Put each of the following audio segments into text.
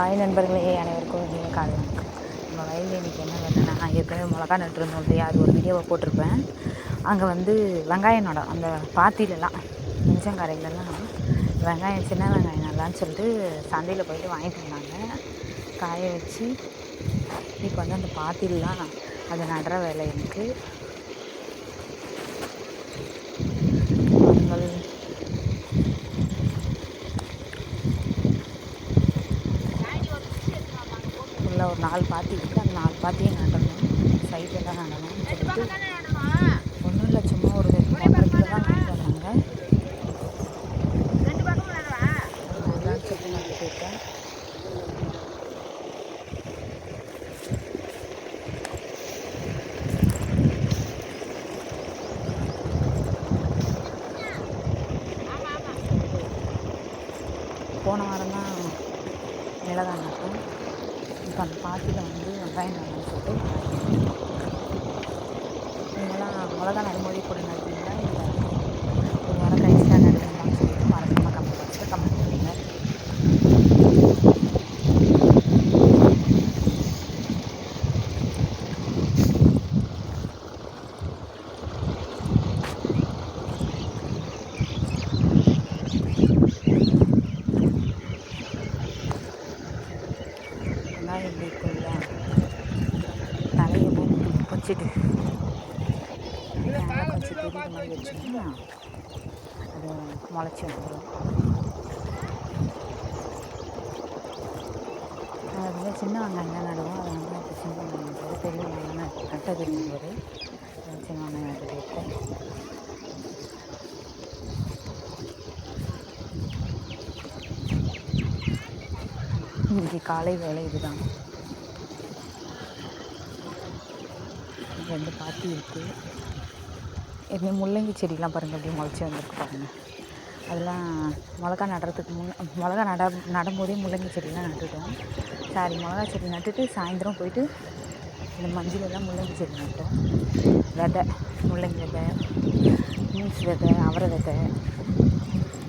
Hi நண்பர்களே அனைவருக்கும் இனிய காலம் நம்ம வயலில் இன்றைக்கி என்ன வேணும்னா ஏற்கனவே மிளகா நட்டுருந்தோம் இல்லையா? அது ஒரு வீடியோவை போட்டிருப்பேன். அங்கே வந்து வெங்காயம் நடம் அந்த பாத்திலெல்லாம் மிஞ்சங்கரையிலலாம் வெங்காயம் சின்ன வெங்காயம் நல்லான்னு சொல்லிட்டு சந்தையில் போயிட்டு வாங்கிட்டு வந்தாங்க. காய வச்சு இப்போ வந்து அந்த பாத்திலெலாம் அதை நடுற வேலை எனக்கு. உள்ள ஒரு நாலு பாத்தி இருக்குது அந்த நாலு பாத்தியை நடணும் சைடெல்லாம் நடணும் சொல்லிட்டு ஒன்றும் இல்லை சும்மா ஒரு ஒன்றரை கிலோ தான் வாங்கிட்டு வந்தாங்க சொல்லி சொல்லிட்டு நான் போயிட்டேன் போன வாரம் தான் மிளகாய் நட்டோம் இப்போ அந்த பாட்டியில் வந்து வெங்காயம் நடணும்னு சொல்லிட்டு நீங்களாம் மிளகா நடும்போதே கூட நடுவீங்களா இல்லை ஒரு வாரம் கழிச்சு தான் நடுவீங்களான்னு சொல்லிட்டு மறக்காமல் கமெண்ட் பாக்ஸில் கமெண்ட் பண்ணுங்கள் இருக்குங்களா தலையை போட்டு வச்சுட்டு மேலே கொஞ்சம் பெரிய மாதிரி வச்சோம்னா அது முளைச்சி வந்துடும் அதில் சின்ன வெங்காயம் தான் நடுவோம் அதை வந்து அப்போ சின்ன வெங்காயம் போது பெரிய வெங்காயம் கட்டை நட்டது போது சின்ன வெங்காயம் நட்டு வைப்போம் இன்னைக்கு காலை வேலை இதுதான். ரெண்டு பாத்தி இருக்குது இது முள்ளங்கி செடிலாம் பாருங்கள் அப்படியே முளைச்சி வந்திருக்கு பாருங்கள் அதெல்லாம் மிளகா நடுறதுக்கு முன் மிளகா நட நடும்போதே முள்ளங்கி செடிலாம் நட்டுட்டோம். சாரி மிளகா செடி நட்டுட்டு சாயந்தரம் போயிட்டு இந்த மஞ்சளெல்லாம் முள்ளங்கி செடி நட்டோம். விதை முள்ளங்கி விதை பீன்ஸ் விதை அவரை விதை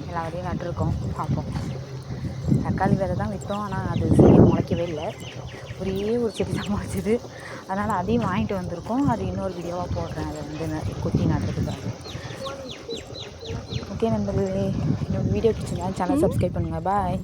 எல்லா விதையும் நட்டுருக்கோம். பார்ப்போம். தக்காளி விதை தான் விற்றோம் ஆனால் அது சரியாக முளைக்கவே இல்லை. ஒரே ஒரு செடி தான் முளைச்சிது அதனால் அதையும் வாங்கிட்டு வந்திருக்கோம். அது இன்னொரு வீடியோவாக போடுறேன். அதை வந்து கொத்தி நடுறதுக்காக ஓகே நண்பர்களே. என்னோட வீடியோ பிடிச்சிருந்தா சேனல் சப்ஸ்கிரைப் பண்ணுங்கள் பாய்